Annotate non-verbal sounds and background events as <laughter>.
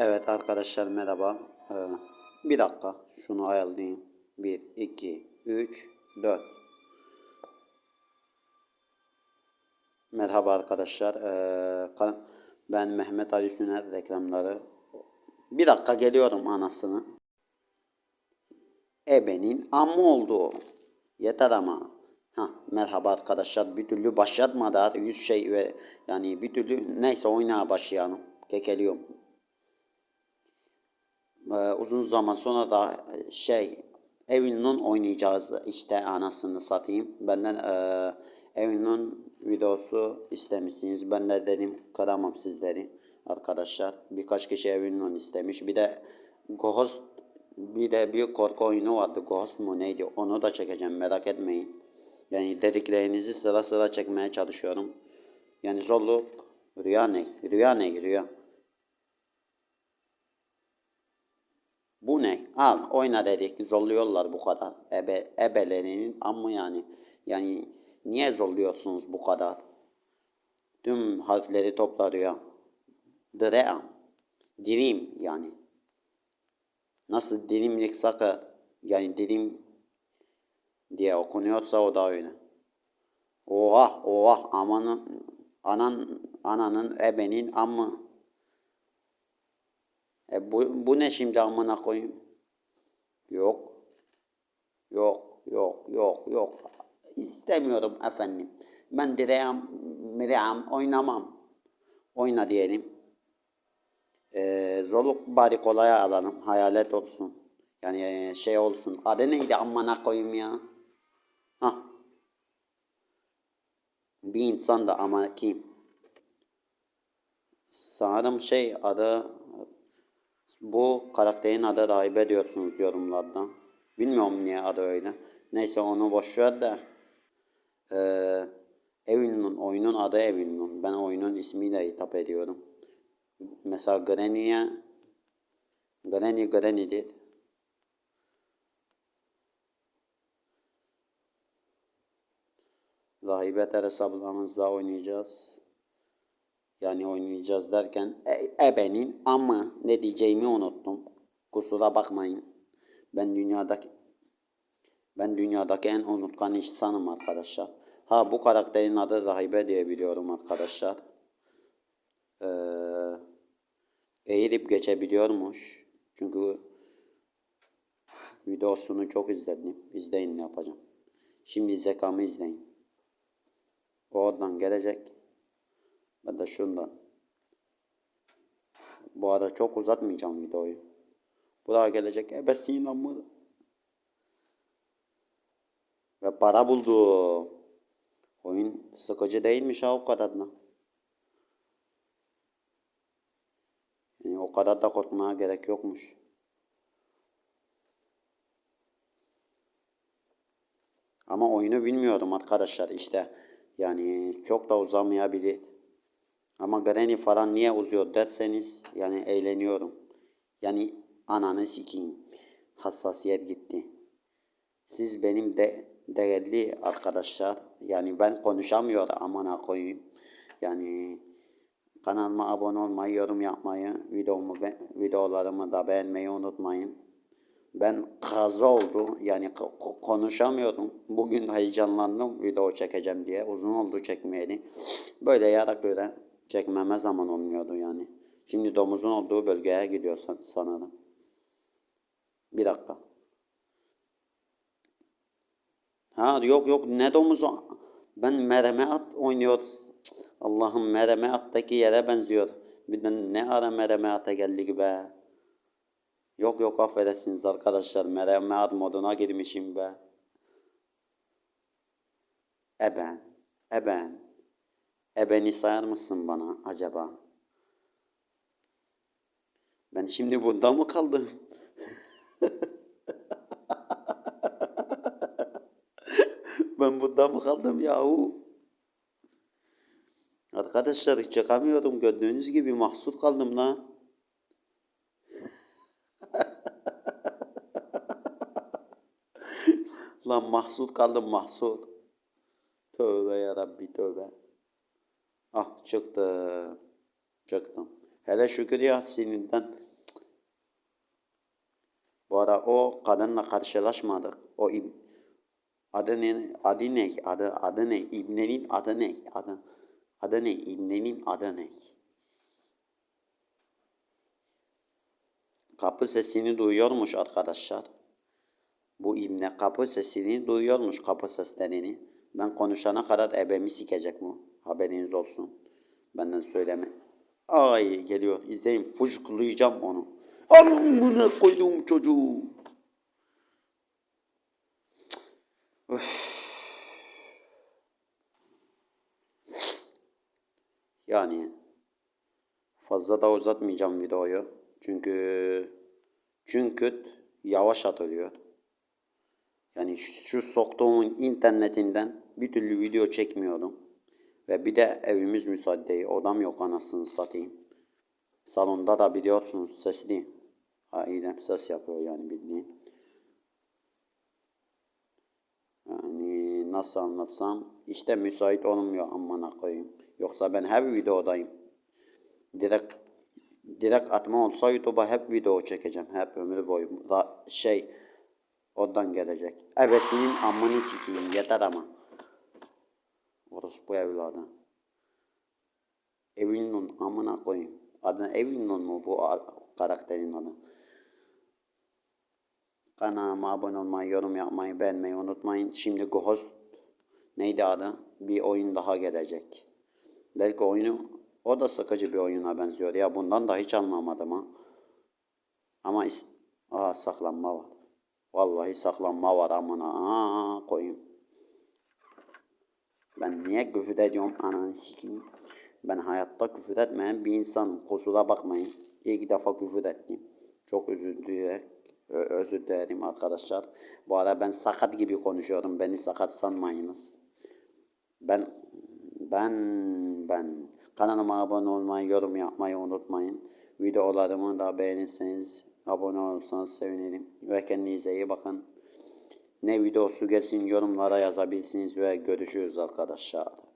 Evet arkadaşlar merhaba. Ee, bir dakika şunu ayarlayayım. 1, 2, 3, 4. Merhaba arkadaşlar. Ee, ben Mehmet Ali Süner reklamları. Bir dakika geliyorum anasını. Ebenin amma oldu. Yeter ama. Ha, merhaba arkadaşlar. Bir türlü başlatmadı. Yüz şey ve yani bir türlü neyse oynaya başlayalım. Kekeliyorum. Ee, uzun zaman sonra da e, şey Evin'in oynayacağız işte anasını satayım. Benden e, Evin'in videosu istemişsiniz. Ben de dedim kıramam sizleri arkadaşlar. Birkaç kişi Evin'in istemiş. Bir de Ghost bir de bir korku oyunu vardı. Ghost mu neydi? Onu da çekeceğim merak etmeyin. Yani dediklerinizi sıra sıra çekmeye çalışıyorum. Yani zorluk rüya ne? Rüya ne? Rüya. Bu ne? Al oyna dedik. Zorluyorlar bu kadar. Ebe, ebelerinin ama yani. Yani niye zorluyorsunuz bu kadar? Tüm harfleri toplarıyor. Dream. Dirim yani. Nasıl dilimlik sakı yani dilim diye okunuyorsa o da öyle. Oha oha amanın anan ananın ebenin amı. E bu, bu ne şimdi amına koyayım? Yok. Yok, yok, yok, yok. İstemiyorum efendim. Ben direğim, mireğim oynamam. Oyna diyelim. Ee, zorluk bari kolaya alalım. Hayalet olsun. Yani e, şey olsun. Adı neydi amına koyayım ya? Hah. Bir insan da ama kim? Sanırım şey adı bu karakterin adı rahibe diyorsunuz yorumlarda. Bilmiyorum niye adı öyle. Neyse onu boş ver de. Ee, Evin'in oyunun adı Evin'in. Ben oyunun ismiyle hitap ediyorum. Mesela Granny'e Granny Granny'dir. Rahibe Teres ablamızla oynayacağız. Yani oynayacağız derken e, ebenin ama ne diyeceğimi unuttum. Kusura bakmayın. Ben dünyadaki ben dünyadaki en unutkan insanım arkadaşlar. Ha bu karakterin adı Rahibe diye biliyorum arkadaşlar. Ee, eğirip geçebiliyormuş. Çünkü videosunu çok izledim. İzleyin ne yapacağım. Şimdi zekamı izleyin. O oradan gelecek. Ben de şundan. Bu arada çok uzatmayacağım videoyu. Buraya gelecek. Ebesin amı. Ve para buldu. Oyun sıkıcı değilmiş ha o kadar da. Yani o kadar da korkmaya gerek yokmuş. Ama oyunu bilmiyorum arkadaşlar işte. Yani çok da uzamayabilir. Ama Granny falan niye uzuyor derseniz yani eğleniyorum. Yani ananı sikeyim. Hassasiyet gitti. Siz benim de değerli arkadaşlar. Yani ben konuşamıyorum amına koyayım. Yani kanalıma abone olmayı, yorum yapmayı, videomu, videolarımı da beğenmeyi unutmayın. Ben kaza oldu. Yani konuşamıyordum. Bugün heyecanlandım video çekeceğim diye. Uzun oldu çekmeyeli. Böyle yarak böyle çekmeme zaman olmuyordu yani. Şimdi domuzun olduğu bölgeye gidiyor sanırım. Bir dakika. Ha yok yok ne domuzu? Ben meremeat oynuyoruz. Allah'ım meremeattaki yere benziyor. Bir de ne ara meremeata geldik be. Yok yok affedersiniz arkadaşlar. Meremeat moduna girmişim be. Eben. Eben. Ebeni sayar mısın bana acaba? Ben şimdi bunda mı kaldım? <laughs> ben bunda mı kaldım yahu? Arkadaşlar çıkamıyorum. Gördüğünüz gibi mahsur kaldım lan. <laughs> lan mahsur kaldım mahsur. Tövbe yarabbi tövbe. Ah çıktı. Çıktım. Hele şükür ya sinirden Bu ara o kadınla karşılaşmadık. O ib... adı ne? Adı ne? Adı, adı ne? İbnenin adı ne? Adı, adı ne? İbnenin adı ne? Kapı sesini duyuyormuş arkadaşlar. Bu İbne kapı sesini duyuyormuş kapı seslerini. Ben konuşana kadar ebemi sikecek bu. Haberiniz olsun. Benden söyleme. Ay geliyor. İzleyin. Fuşkulayacağım onu. Amına koyduğum çocuğu. Yani fazla da uzatmayacağım videoyu. Çünkü çünkü yavaş atılıyor. Yani şu, şu soktuğumun internetinden bir türlü video çekmiyordum. Ve bir de evimiz müsait değil. Odam yok anasını satayım. Salonda da biliyorsunuz sesli. Ailem ses yapıyor yani bildiğin. Yani nasıl anlatsam işte müsait olmuyor amına koyayım. Yoksa ben hep videodayım. Direkt direkt atma olsa YouTube'a hep video çekeceğim. Hep ömür boyu. Da, şey oradan gelecek. Ebesinin amını sikeyim yeter ama. Orospu evladı. Evinun amına koyayım. Adı Evinun mu bu karakterin adı? Kanalıma abone olmayı, yorum yapmayı, beğenmeyi unutmayın. Şimdi Ghost neydi adı? Bir oyun daha gelecek. Belki oyunu o da sıkıcı bir oyuna benziyor. Ya bundan da hiç anlamadım ha. Ama is Aa, saklanma var. Vallahi saklanma var amına aa, koyayım. Ben niye küfür ediyorum ananı sikeyim. Ben hayatta küfür etmeyen bir insanım. Kusura bakmayın. İlk defa küfür ettim. Çok özür dilerim. Özür dilerim arkadaşlar. Bu ara ben sakat gibi konuşuyorum. Beni sakat sanmayınız. Ben ben ben kanalıma abone olmayı, yorum yapmayı unutmayın. Videolarımı da beğenirseniz abone olursanız sevinirim. Ve kendinize iyi bakın. Ne videosu gelsin yorumlara yazabilirsiniz ve görüşürüz arkadaşlar.